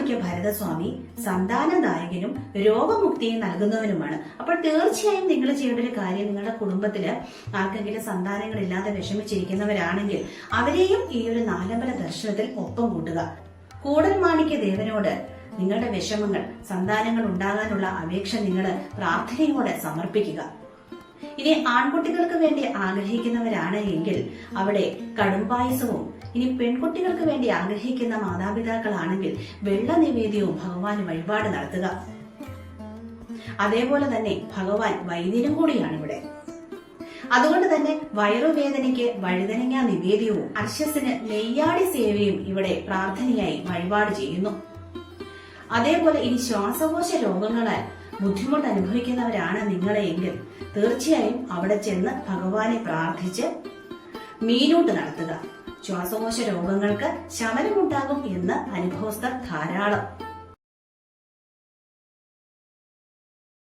മാണിക്യ ഭരതസ്വാമി സന്താനദായകനും രോഗമുക്തിയും നൽകുന്നവനുമാണ്. അപ്പോൾ തീർച്ചയായും നിങ്ങൾ ചെയ്യേണ്ട ഒരു കാര്യം നിങ്ങളുടെ കുടുംബത്തിൽ ആർക്കെങ്കിലും സന്താനങ്ങൾ സന്താനങ്ങളില്ലാതെ വിഷമിച്ചിരിക്കുന്നവരാണെങ്കിൽ അവരെയും ഈ ഒരു നാലമ്പല ദർശനത്തിൽ ഒപ്പം കൂട്ടുക. കൂടൽ മാണിക്യ ദേവനോട് നിങ്ങളുടെ വിഷമങ്ങൾ സന്താനങ്ങൾ ഉണ്ടാകാനുള്ള അപേക്ഷ നിങ്ങൾ പ്രാർത്ഥനയോടെ സമർപ്പിക്കുക. ഇനി ആൺകുട്ടികൾക്ക് വേണ്ടി ആഗ്രഹിക്കുന്നവരാണ് എങ്കിൽ അവിടെ കടുംപായസവും ഇനി പെൺകുട്ടികൾക്ക് വേണ്ടി ആഗ്രഹിക്കുന്ന മാതാപിതാക്കളാണെങ്കിൽ വെള്ള നിവേദ്യവും ഭഗവാന് വഴിപാട് നടത്തുക. അതേപോലെ തന്നെ ഭഗവാൻ വൈദ്യനും കൂടിയാണ് ഇവിടെ അതുകൊണ്ട് തന്നെ വയറുവേദനയ്ക്ക് വഴുതനങ്ങ നിവേദ്യവും അർശസിന് നെയ്യാടി സേവയും ഇവിടെ പ്രാർത്ഥനയായി വഴിപാട് ചെയ്യുന്നു. അതേപോലെ ഇനി ശ്വാസകോശ രോഗങ്ങളാൽ ബുദ്ധിമുട്ട് അനുഭവിക്കുന്നവരാണ് നിങ്ങളെ എങ്കിൽ തീർച്ചയായും അവിടെ ചെന്ന് ഭഗവാനെ പ്രാർത്ഥിച്ച് മീനൂട്ട് നടത്തുക. ശ്വാസകോശ രോഗങ്ങൾക്ക് ശമനമുണ്ടാകും എന്ന് അനുഭവസ്ഥർ ധാരാളം.